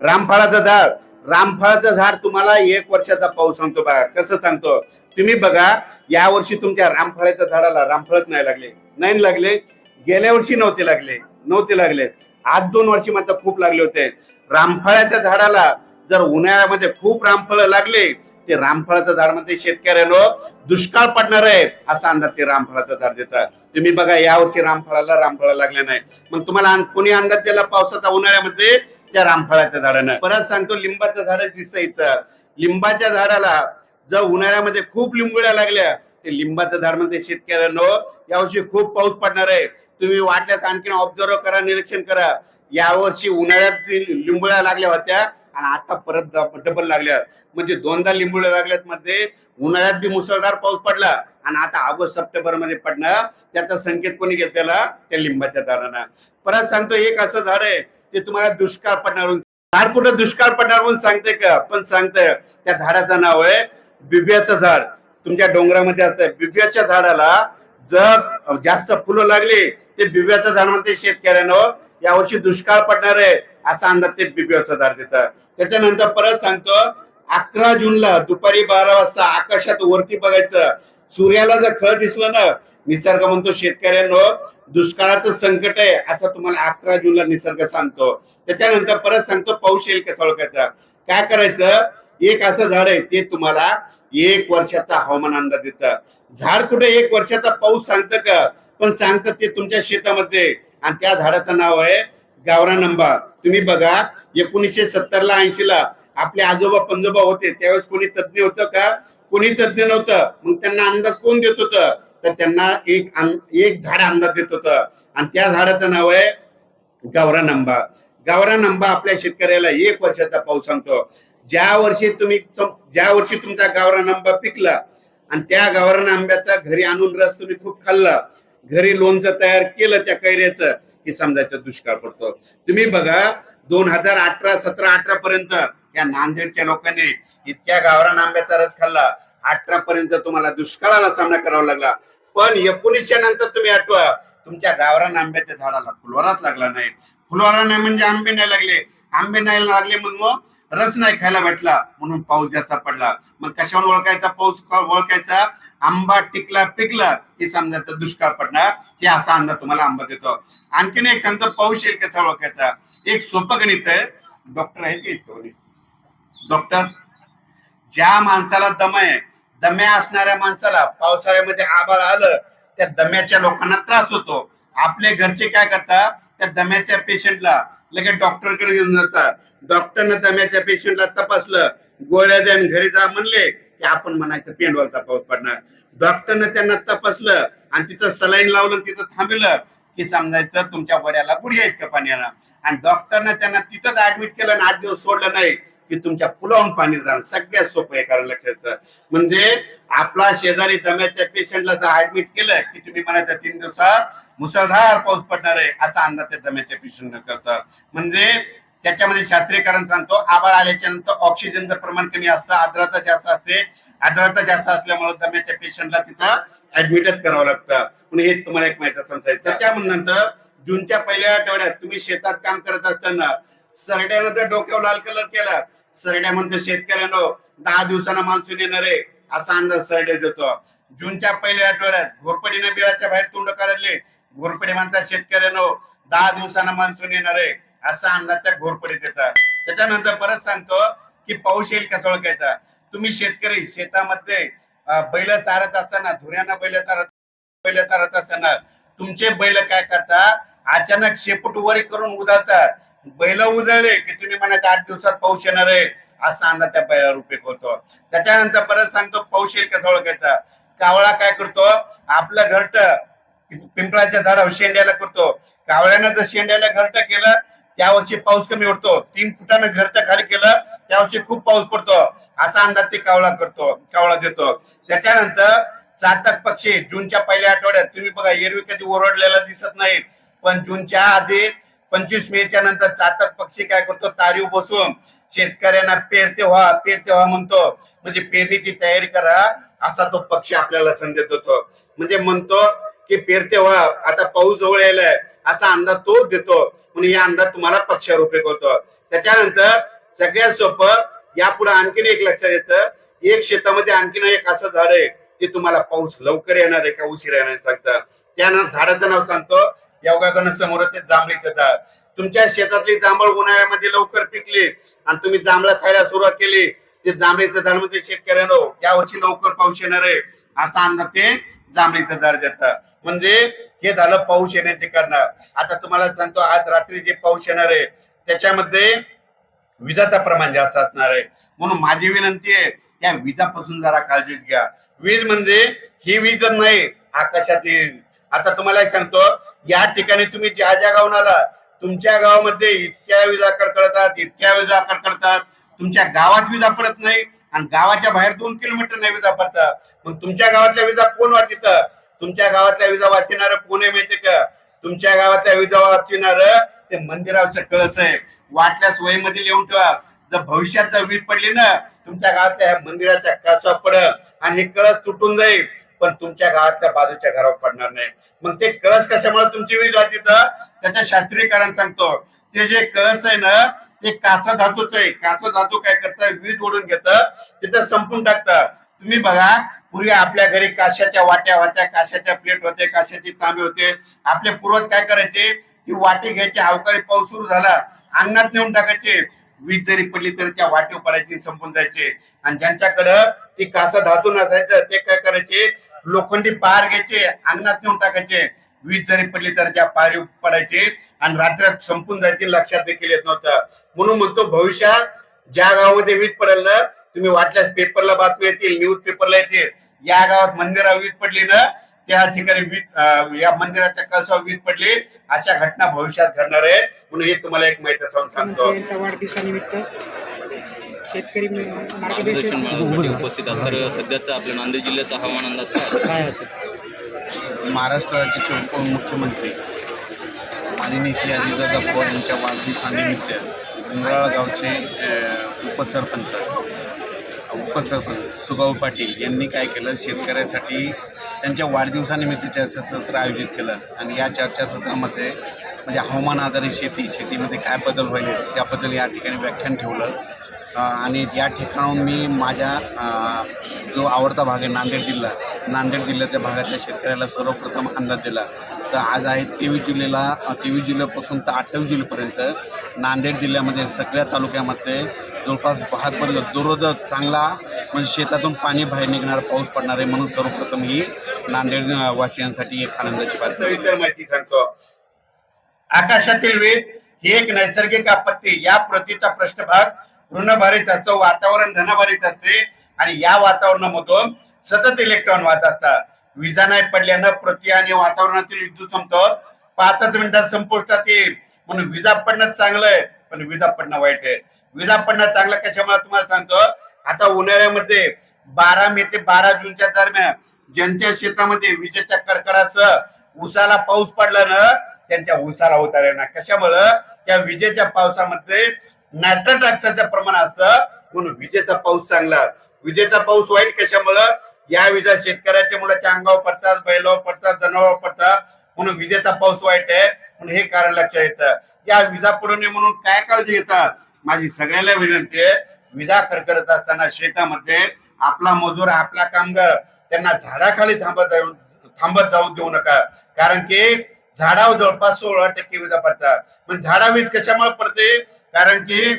रामफळाचं झाड. रामफळाचं झाड तुम्हाला एक वर्षाचा पाऊस सांगतो बघा. कसं सांगतो? तुम्ही बघा या वर्षी तुमच्या रामफळाच्या झाडाला रामफळच नाही लागले. नाही लागले. गेल्या वर्षी नव्हते लागले. नव्हते लागले. आज दोन वर्षी मात्र खूप लागले होते. रामफळाच्या झाडाला जर उन्हाळ्यामध्ये खूप रामफळ लागले ते रामफळाचं झाडमध्ये शेतकऱ्यांनो दुष्काळ पडणार आहे असा अंदाज ते रामफळाचं झाड देतात. तुम्ही बघा या वर्षी रामफळाला रामफळ लागले नाही. मग तुम्हाला कोणी अंदाज दिला पावसाचा उन्हाळ्यामध्ये? त्या रामफळाच्या झाडानं. परत सांगतो लिंबाचं झाड दिसतं इथं. लिंबाच्या झाडाला जर उन्हाळ्यामध्ये खूप लिंबुळ्या लागल्या ते लिंबाचं झाड म्हणते शेतकऱ्यांनो यावर्षी खूप पाऊस पडणार आहे. तुम्ही वाटल्यास आणखीन ऑब्झर्व करा निरीक्षण करा. यावर्षी उन्हाळ्यात लिंबुळ्या लागल्या होत्या आणि आता परत डबल लागल्या. म्हणजे दोनदा लिंबुळ्या लागल्यात मध्ये. उन्हाळ्यात बी मुसळधार पाऊस पडला आणि आता ऑगस्ट सप्टेंबरमध्ये पडणार त्याचा संकेत कोणी घेतलेला? त्या लिंबाच्या झाडांना. परत सांगतो एक असं झाड आहे. ते तुम्हाला दुष्काळ पडणार झाड कुठं दुष्काळ पडणार म्हणून सांगते का? पण सांगतंय त्या झाडाचं नाव आहे बिब्याचं झाड. तुमच्या डोंगरामध्ये असतं. बिब्याच्या झाडाला जर जास्त फुलं लागली ते बिब्याचं झाड म्हणते शेतकऱ्यानं यावर्षी दुष्काळ पडणार आहे असा अंदाज ते बिब्याचं झाड देतं. त्याच्यानंतर परत सांगतो अकरा जूनला दुपारी बारा वाजता आकाशात वरती बघायचं. सूर्याला जर खळ दिसलं ना निसर्ग म्हणतो शेतकऱ्यांनो दुष्काळाचं संकट आहे असं तुम्हाला अकरा जूनला निसर्ग सांगतो. त्याच्यानंतर परत सांगतो पाऊस येईल कसा ओळखायचा काय करायचं? एक असं झाड आहे ते तुम्हाला एक वर्षाचा हवामान अंदाज देतं. झाड कुठे एक वर्षाचा पाऊस सांगतं का? पण सांगतं ते तुमच्या शेतामध्ये. आणि त्या झाडाचं नाव आहे गावरान नंबा तुम्ही बघा एकोणीसशे सत्तर ला ऐंशी ला आपले आजोबा पंजोबा होते त्यावेळेस कोणी तज्ज्ञ होतं का? कोणी तज्ज्ञ नव्हतं. मग त्यांना अंदाज कोण देत होतं? तर त्यांना एक एक झाड अंदाज देत होतं. आणि त्या झाडाचं नाव आहे गावरान नंबा. गावरान नंबा आपल्या शेतकऱ्याला एक वर्षाचा पाऊस सांगतो. ज्या वर्षी तुम्ही ज्या वर्षी तुमचा गावरा नंबा पिकला आणि त्या गावरान आंब्याचा घरी आणून रस तुम्ही खूप खाल्ला घरी लोणचं तयार केलं त्या कैऱ्याचं की समजायचं दुष्काळ पडतो. तुम्ही बघा दोन हजार अठरा सतरा अठरा पर्यंत या नांदेडच्या लोकांनी इतक्या गावरान आंब्याचा रस खाल्ला. अठरा पर्यंत तुम्हाला दुष्काळाला सामना करावा लागला. पण एकोणीसच्या नंतर तुम्ही आठवा तुमच्या गावरान आंब्याच्या झाडाला फुलवाराच लागला नाही. फुलवारा नाही म्हणजे आंबे नाही लागले. आंबे नाही लागले मग मग रस नाही खायला भेटला. म्हणून पाऊस जास्त पडला. मग कशावर ओळखायचा पाऊस? ओळखायचा आंबा टिकला पिकला हे समजायचं दुष्काळ पडणार. हे असा अंदाज तुम्हाला आंबा देतो. आणखीन एक सांगतो पाऊस येईल कसा ओळखायचा? एक सोपं गणित आहे. डॉक्टर आहे ते डॉक्टर? ज्या माणसाला दम आहे दम्या असणाऱ्या माणसाला पावसाळ्यामध्ये आबाळ आलं त्या दम्याच्या लोकांना त्रास होतो. आपले घरचे काय करतात? त्या दम्याच्या पेशंटला लगेच डॉक्टरकडे घेऊन जातात. डॉक्टरनं दम्याच्या पेशंटला तपासलं. गोळ्या द्यान घरी जा म्हणले की आपण म्हणायचं पेंडवालचा पाऊस पडणार. डॉक्टरनं त्यांना तपासलं आणि तिथं सलाईन लावलं तिथं थांबलं की समजायचं तुमच्या वड्याला गुडघ्या इतकं पाणी आणि डॉक्टरनं त्यांना तिथंच ऍडमिट केलं आणि आठ दिवस सोडलं नाही. की तुमच्या पुलावून पाणी जाणं सगळ्यात सोपं आहे कारण लक्षात म्हणजे आपला शेजारी दम्याच्या पेशंटला जर ऍडमिट केलं की तुम्ही म्हणायचं तीन दिवसात मुसळधार पाऊस पडणार आहे असा अंदाज त्या दम्याच्या पेशंट करतं म्हणजे त्याच्यामध्ये शास्त्रीय कारण सांगतो आबाळ आल्याच्यानंतर ऑक्सिजनचं प्रमाण कमी असतं आर्द्रता जास्त असते आर्द्रता जास्त असल्यामुळे दम्याच्या पेशंटला तिथं ऍडमिटच करावं लागतं. म्हणून हे तुम्हाला एक माहिती समजायचं त्याच्यानंतर जूनच्या पहिल्या आठवड्यात तुम्ही शेतात काम करत असताना सरड्यानं जर डोक्यावर लाल कलर केला. सरड्या म्हणतो शेतकऱ्यांनो दहा दिवसांना मान्सून येणार आहे. असा अंदाज सरडे देतो. जूनच्या पहिल्या आठवड्यात घोरपडीनं बिळाच्या बाहेर तोंड काढले. घोरपडी म्हणतात शेतकऱ्यांनो दहा दिवसांना मान्सून येणार आहे. असा अंदाज त्या घोरपडीत येतात. त्याच्यानंतर परत सांगतो की पाऊस येईल कसा ओळखायचा तुम्ही शेतकरी शेतामध्ये बैल चारत असताना धुऱ्यांना बैल चारत बैल चारत असताना तुमचे बैल काय करतात? अचानक शेपूट वर करून उदारतात बैल उजळले की तुम्ही म्हणायचं आठ दिवसात पाऊस येणार आहे. असा अंदाज त्या बैलावर उपयोग होतो. त्याच्यानंतर परत सांगतो पाऊस येईल कसा ओळखायचा कावळा काय करतो? आपलं घरट पिंपळाच्या झाडावर शेंड्याला करतो. कावळ्यानं जर शेंड्याला घरट केलं त्या वर्षी पाऊस कमी पडतो. तीन फुटानं घरट खाली केलं त्या वर्षी खूप पाऊस पडतो. असा अंदाज ते कावळा करतो कावळा देतो. त्याच्यानंतर चातक पक्षी जूनच्या पहिल्या आठवड्यात तुम्ही बघा एरवी कधी ओरडलेला दिसत नाही. पण जूनच्या आधी पंचवीस मेच्या नंतर चातक पक्षी काय करतो? तारीव बसून शेतकऱ्यांना पेरते व्हा पेरते व्हा म्हणतो. म्हणजे पेरणीची तयारी करा असा तो पक्षी आपल्याला संदेश देतो म्हणजे म्हणतो की पेरते व्हा आता पाऊस जवळ यायलाय असा अंदाज तो देतो. म्हणून या अंदाज तुम्हाला पक्षारोपे करतो त्याच्यानंतर सगळ्यात सोपं यापुढे आणखीन एक लक्षात येतं एक शेतामध्ये आणखीन एक असं झाड आहे की तुम्हाला पाऊस लवकर येणार आहे का उशीर येणार सांगतं. त्यानंतर झाडाचं नाव सांगतो. योगाकडनं समोरच जांभळीचं झाड. तुमच्या शेतातली जांभळ उन्हाळ्यामध्ये लवकर पिकली आणि तुम्ही जांभळा खायला सुरुवात केली ते जांभळीचं झाड म्हणजे शेतकऱ्यांनो या वर्षी लवकर पाऊस येणार आहे असा अंदाज ते जांभळीचं झाड देतात. म्हणजे हे झालं पाऊस येण्याचे कारण. आता तुम्हाला सांगतो आज रात्री जे पाऊस येणार आहे त्याच्यामध्ये विजाचा प्रमाण जास्त असणार आहे. म्हणून माझी विनंती आहे या विजापासून जरा काळजी घ्या. वीज म्हणजे ही वीजच नाही आकाशातील आता तुम्हाला एक सांगतो या ठिकाणी तुम्ही ज्या ज्या गावून आला तुमच्या गावामध्ये इतक्या विजा कडकडतात इतक्या विजा कडकडतात. तुमच्या गावात विजा पडत नाही आणि गावाच्या बाहेर दोन किलोमीटर नाही विजा पडतात मग तुमच्या गावातल्या विजा कोण वाचित? तुमच्या गावातल्या विजा वाचणार कोण आहे माहितीये का? तुमच्या गावातल्या विजा वाचणार ते मंदिराचं कळस आहे. वाटल्यास वहीमध्ये लिहून ठेवा. जर भविष्यात जर वीज पडली ना तुमच्या गावातल्या ह्या मंदिराच्या कळसा पडत आणि हे कळस तुटून जाईल. पण तुमच्या गावातल्या बाजूच्या घरावर पडणार नाही. मग ते कळस कशामुळे तुमची वीज वाचत त्याच्या शास्त्रीय कारण सांगतो. ते जे कळस आहे ना ते कासा धातूच आहे. कासा धातू काय करतं? वीज ओढून घेतं. तिथं संपून टाकतं. तुम्ही बघा पूर्वी आपल्या घरी काशाच्या वाट्या होत्या काशाच्या प्लेट होते काशाची तांबे होते. आपले पूर्वज काय करायचे? ती वाटी घ्यायची अवकाळी पाऊस सुरू झाला अंगणात नेऊन टाकायचे. वीज जरी पडली तरी त्या वाटेवर पडायची संपून जायचे. आणि ज्यांच्याकडं ती कासा धातू नसायचं ते काय करायचे? लोखंडी पार घ्यायचे अंगणात नेऊन टाकायचे. वीज जरी पडली तर त्या पारी पडायचे आणि रात्रात संपून जायचे लक्षात देखील येत नव्हतं. म्हणून म्हणतो भविष्यात ज्या गावामध्ये वीज पडेल ना तुम्ही वाटल्यास पेपरला बातमी येतील न्यूज पेपरला येतील. या गावात मंदिरावर वीज पडली ना त्या ठिकाणी वीज या मंदिराच्या कळसावर वीज पडली अशा घटना भविष्यात घडणार आहे म्हणून हे तुम्हाला एक माहिती सांगतो. वाढदिवसानिमित्त शेतकरी मार्गदर्शन मिळवण्यासाठी उपस्थित आहेत. तर सध्याचं आपल्या नांदेड जिल्ह्याचा हवामान अंदाज काय असेल? महाराष्ट्र राज्याचे उपमुख्यमंत्री माननीय श्री अजितदादा पवार यांच्या वाढदिवसानिमित्त पिंगळाळ गावचे उपसरपंच उपसरपंच सुगाव पाटील यांनी काय केलं? शेतकऱ्यासाठी त्यांच्या वाढदिवसानिमित्त चर्चासत्र आयोजित केलं आणि या चर्चासत्रामध्ये म्हणजे हवामान आधारित शेती शेतीमध्ये काय बदल व्हायले त्याबद्दल या ठिकाणी व्याख्यान ठेवलं. आणि या ठिकाणाहून मी माझ्या जो आवडता भाग आहे नांदेड जिल्हा नांदेड जिल्ह्याच्या भागातल्या शेतकऱ्याला सर्वप्रथम अंदाज दिला. तर आज आहे तेवीस जुलैला तेवीस जुलैपासून तर अठ्ठावीस जुलैपर्यंत नांदेड जिल्ह्यामध्ये सगळ्या तालुक्यामध्ये जवळपास भाग दररोज चांगला म्हणजे शेतातून पाणी बाहेर निघणार पाऊस पडणार आहे म्हणून सर्वप्रथम ही नांदेड वासियांसाठी एक आनंदाची बातमी. माहिती सांगतो. आकाशातील वीज ही एक नैसर्गिक आपत्ती या प्रतीचा पृष्ठभाग ऋणभारित असतो वातावरण धनभारित असते आणि या वातावरणामधून सतत इलेक्ट्रॉन वाहत असतात. विजा नाही पडल्यानं प्रति आणि वातावरणातील विद्युत समतोल पाचच मिनिटात संपुष्टात येईल. म्हणून विजा पडणं चांगलं आहे पण विजा पडणं वाईट आहे. विजा पडणं चांगलं कशामुळे तुम्हाला सांगतो? आता उन्हाळ्यामध्ये बारा मे ते बारा जूनच्या दरम्यान ज्यांच्या शेतामध्ये विजेच्या कडकडासह उसाला पाऊस पडला ना त्यांच्या उसाला होता ना कशामुळं? त्या विजेच्या पावसामध्ये नायट्रेट प्रमाण असतं. म्हणून विजेचा पाऊस चांगला. विजेचा पाऊस वाईट कशामुळं? या विजा शेतकऱ्याच्या मुलाच्या अंगावर पडतात बैलावर पडतात जनावर पडतात. म्हणून विजेचा पाऊस वाईट आहे. म्हणून हे कारण लक्षात येतं. या विजा पडू नये म्हणून काय काळजी घेतात? माझी सगळ्याला विनंती आहे विजा कडकडत असताना शेतामध्ये आपला मजूर आपला कामगार त्यांना झाडाखाली थांबत थांबत जाऊ देऊ नका. कारण की झाडावर जवळपास सोळा टक्के विजा पडतात. पण झाडा वीज कशामुळे पडते? कारण की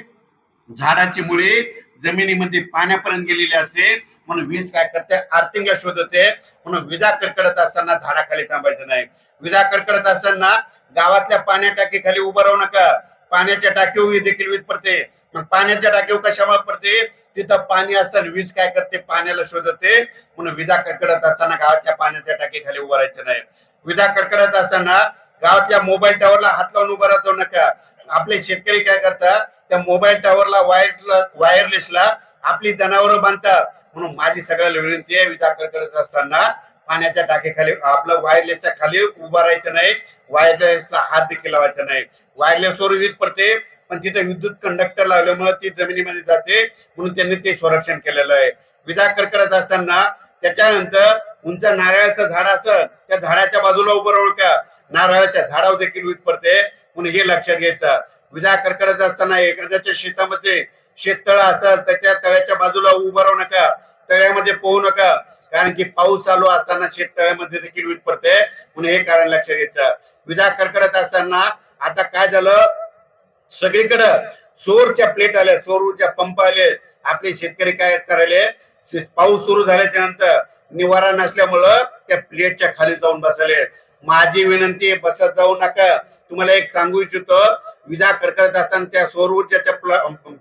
झाडाची मुळे जमिनीमध्ये पाण्यापर्यंत गेलेली असते. म्हणून वीज काय करते? आर्थिंग शोधते. म्हणून विजा कडकडत असताना झाडाखाली थांबायचं नाही. विजा कडकडत असताना गावातल्या पाण्या टाकी खाली उभं राहू नका. पाण्याच्या टाकीवर देखील वीज पडते. मग पाण्याच्या टाकीवर कशामुळे पडते? तिथं पाणी असताना वीज काय करते? पाण्याला शोधते. म्हणून विजा कडकडत असताना गावातल्या पाण्याच्या टाकी खाली उभं राहायचं नाही. विधा कडकडत असताना गावातल्या मोबाईल टॉवरला हात लावून उभा राहतो नका आपले शेतकरी काय करतात त्या मोबाईल टॉवरला वायर वायरलेसला आपली जनावरं बांधतात. म्हणून माझी सगळ्याला विनंती आहे विधा कडकडत असताना पाण्याच्या टाकेखाली आपलं वायरलेसच्या खाली उभा राहायचं नाही वायरलेसला हात देखील लावायचा नाही. वायरलेसवर वीज पडते पण तिथे विद्युत कंडक्टर लावल्यामुळे ती जमिनीमध्ये जाते म्हणून त्यांनी ते संरक्षण केलेलं आहे. विधा कडकडत असताना त्याच्यानंतर उंच नारळाचं झाड असं त्या झाडाच्या बाजूला उभं राहू नका नारळाच्या झाडावर देखील वीज पडते. म्हणून हे लक्षात घ्यायचं. विजा कडकडत असताना एखाद्याच्या शेतामध्ये शेततळ असेल त्याच्या तळ्याच्या बाजूला उभं राहू नका. तळ्यामध्ये पोहू नका. कारण की पाऊस चालू असताना शेततळ्यामध्ये देखील वीज पडते. म्हणून हे कारण लक्षात घ्यायचं. विजा कडकडत असताना आता काय झालं? सगळीकडं सोरच्या प्लेट आल्या सौर पंप आले. आपले शेतकरी काय करायले? पाऊस सुरू झाल्याच्यानंतर निवारा नसल्यामुळं त्या प्लेटच्या खाली जाऊन बसले. माझी विनंती बसत जाऊ नका. तुम्हाला एक सांगू इच्छितो विजा कडकडत असताना त्या सौर ऊर्जाच्या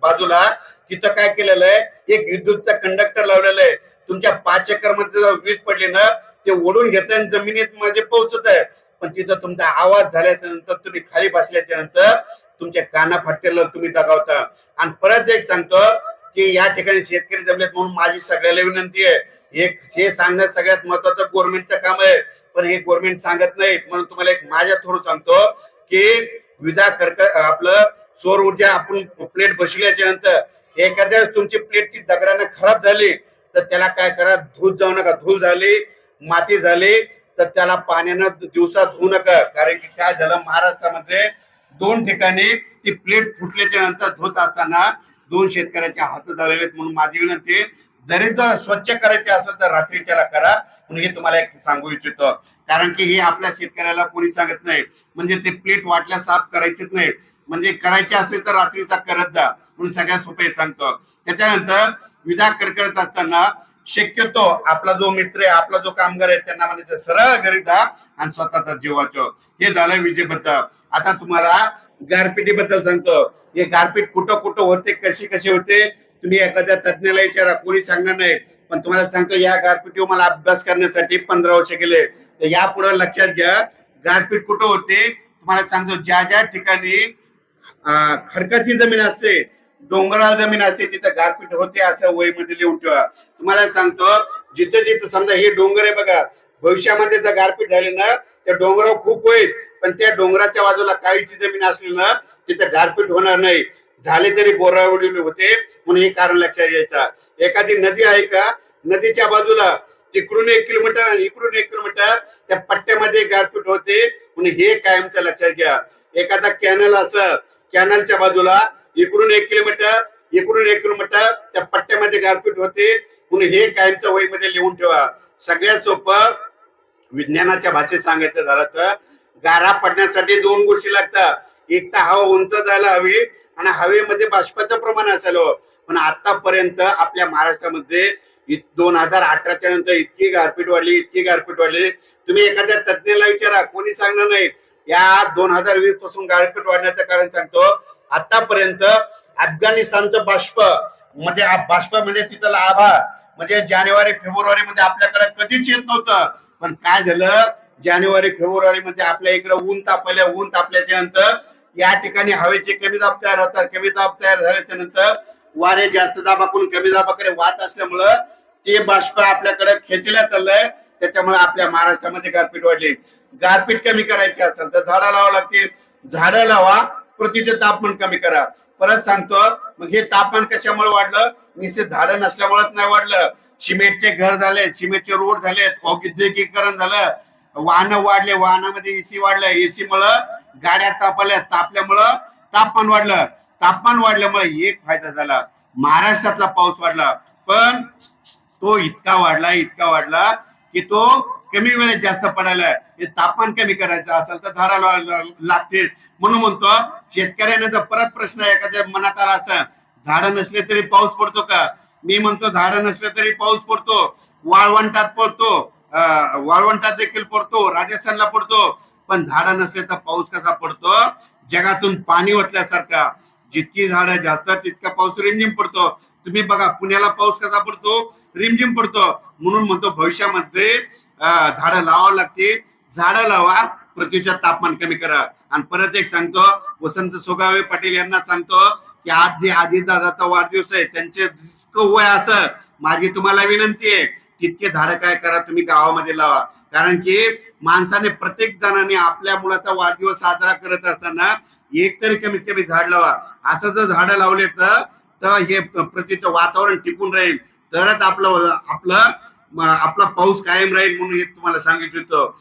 बाजूला तिथं काय केलेलं आहे? एक विद्युतचा कंडक्टर लावलेलं आहे. तुमच्या पाच एकरमध्ये वीज पडली ना ते ओढून घेत जमिनीत मध्ये पोहोचत आहे. पण तिथं तुमचा आवाज झाल्याच्यानंतर तुम्ही खाली बसल्याच्या नंतर तुमच्या काना फाटलेलं तुम्ही दगावता. आणि परत एक सांगतो की या ठिकाणी शेतकरी जमलेत म्हणून माझी सगळ्याला विनंती आहे. एक हे सांगणं सगळ्यात महत्वाचं गव्हर्नमेंटचं काम आहे. पण हे गव्हर्नमेंट सांगत नाही म्हणून तुम्हाला एक माझ्या थ्रू सांगतो की विदा कर्क आपलं सौर ऊर्जा आपण प्लेट बसल्याच्या नंतर एखाद्या तुमची प्लेट ती दगडानं खराब झाली तर त्याला काय करा? धूळ जाऊ नका. धूळ झाली माती झाली तर त्याला पाण्यानं दिवसा धुवू नका. कारण की काय झालं? महाराष्ट्रामध्ये दोन ठिकाणी ती प्लेट फुटल्याच्या नंतर धुत असताना दोन शेतकऱ्याचे हात झालेले आहेत. म्हणून माझी विनंती आहे, जरी जर स्वच्छ करायचे असेल तर रात्रीच्याला करा. म्हणून हे तुम्हाला एक सांगू इच्छितो. कारण की हे आपल्या शेतकऱ्याला कोणी सांगत नाही. म्हणजे ते प्लेट वाटल्या साफ करायचीच नाही. म्हणजे करायचे असले तर रात्रीचा करत जा. म्हणून सगळ्यात सोपे सांगतो. त्याच्यानंतर विधा कडकडत असताना शक्यतो आपला जो मित्र आहे आपला जो कामगार आहे त्यांना म्हणायचं सरळ घरी जा आणि स्वतःचा जीव वाचव. हे झालं विजेबद्दल. आता तुम्हाला गारपिटीबद्दल सांगतो. हे गारपीट कुठं कुठं होते कशी कशी होते? तुम्ही एखाद्या तज्ञाला विचारा कोणी सांगणार नाही. पण तुम्हाला सांगतो या गारपिटीवर मला अभ्यास करण्यासाठी पंधरा वर्ष गेले. तर यापुढे लक्षात घ्या गारपीट कुठं होते? तुम्हाला सांगतो ज्या ज्या ठिकाणी खडकाची जमीन असते डोंगराळ जमीन असते तिथं गारपीट होते असं वहीमध्ये लिहून ठेवा. तुम्हाला सांगतो जिथं जिथं समजा हे डोंगर आहे बघा भविष्यामध्ये जर गारपीट झाली ना त्या डोंगरावर खूप होईल. पण त्या डोंगराच्या बाजूला काळीची जमीन असली ना तिथं गारपीट होणार नाही. झाले तरी बोरावलेले होते म्हणून हे कारण लक्षात घ्यायचा. एखादी नदी आहे का? नदीच्या बाजूला तिकडून एक किलोमीटर आणि इकडून एक किलोमीटर त्या पट्ट्यामध्ये गारपीट होते म्हणून हे कायमचं लक्षात घ्या. एखादा कॅनल असं कॅनलच्या बाजूला इकडून एक किलोमीटर इकडून एक किलोमीटर त्या पट्ट्यामध्ये गारपीट होते म्हणून हे कायमच्या वहीमध्ये लिहून ठेवा. सगळ्यात सोपं विज्ञानाच्या भाषेत सांगायचं झालं तर गारा पडण्यासाठी दोन गोष्टी लागतात. एक तर हवा उंच जायला हवी आणि हवेमध्ये बाष्पाचं प्रमाण असायला हवं. हो. पण आतापर्यंत आपल्या महाराष्ट्रामध्ये दोन हजार अठराच्या नंतर इतकी गारपीट वाढली इतकी गारपीट वाढली. तुम्ही एखाद्या तज्ञाला विचारा कोणी सांगणार नाही. या दोन हजार वीसपासून गारपीट वाढण्याचं कारण सांगतो. आतापर्यंत अफगाणिस्तानचं बाष्प म्हणजे बाष्प म्हणजे तिथला आभा म्हणजे जानेवारी फेब्रुवारी मध्ये आपल्याकडे कधीच येत नव्हतं. पण काय झालं? जानेवारी फेब्रुवारी मध्ये आपल्या इकडे ऊन तापल्या ऊन तापल्याच्या नंतर या ठिकाणी हवेचे कमी दाब तयार होतात. कमी दाब तयार झाल्याच्यानंतर वारे जास्त दाबाकडून कमी दाबाकडे वाहत असल्यामुळं ते बाष्प आपल्याकडे खेचल्या चाललंय. त्याच्यामुळे आपल्या महाराष्ट्रामध्ये गारपीट वाढली. गारपीट कमी करायची असेल तर झाडं लावा लागतील. झाडं लावा पृथ्वीचे तापमान कमी करा. परत सांगतो मग हे तापमान कशामुळे वाढलं? निश्चित झाडं नसल्यामुळेच नाही वाढलं. सिमेंटचे घर झाले सिमेंटचे रोड झाले औद्योगिकीकरण झालं. वाहन वाढले वाहनामध्ये एसी वाढलं एसी मुळे गाड्या तापल्या तापल्यामुळं तापमान वाढलं. तापमान वाढल्यामुळे एक फायदा झाला. महाराष्ट्रातला पाऊस वाढला. पण तो इतका वाढला इतका वाढला की तो कमी वेळेत जास्त पडायला. हे तापमान कमी करायचं असेल तर झाडा लागते लागतील. म्हणून म्हणतो शेतकऱ्यांना जर परत प्रश्न एखाद्या मनात आला असं झाडं नसले तरी पाऊस पडतो का? मी म्हणतो झाडं नसले तरी पाऊस पडतो. वाळवंटात पडतो. वाळवंटात देखील पडतो राजस्थानला पडतो पण झाडं नसले तर पाऊस कसा पडतो? जगातून पाणी ओतल्यासारखा जितकी झाडं जास्त तितका पाऊस रिमझिम पडतो. तुम्ही बघा पुण्याला पाऊस कसा पडतो? रिमझिम पडतो. म्हणून म्हणतो भविष्यामध्ये झाडं लावावं लागते झाडं लावा पृथ्वीचं तापमान कमी करा. आणि परत एक सांगतो वसंत सोगावे पाटील यांना सांगतो की आज जे आजी दादाचा वाढदिवस आहे त्यांचे वय असं माझी तुम्हाला विनंती आहे तितके झाडं काय करा तुम्ही गावामध्ये लावा. कारण की माणसाने प्रत्येक जणांनी आपल्या मुलाचा वाढदिवस साजरा करत असताना एक तरी कमीत कमी झाड लावा. असं जर झाडं लावले तर हे प्रतीचं वातावरण टिकून राहील. तरच आपलं आपलं आपला पाऊस कायम राहील म्हणून हे तुम्हाला सांगितलं होतं.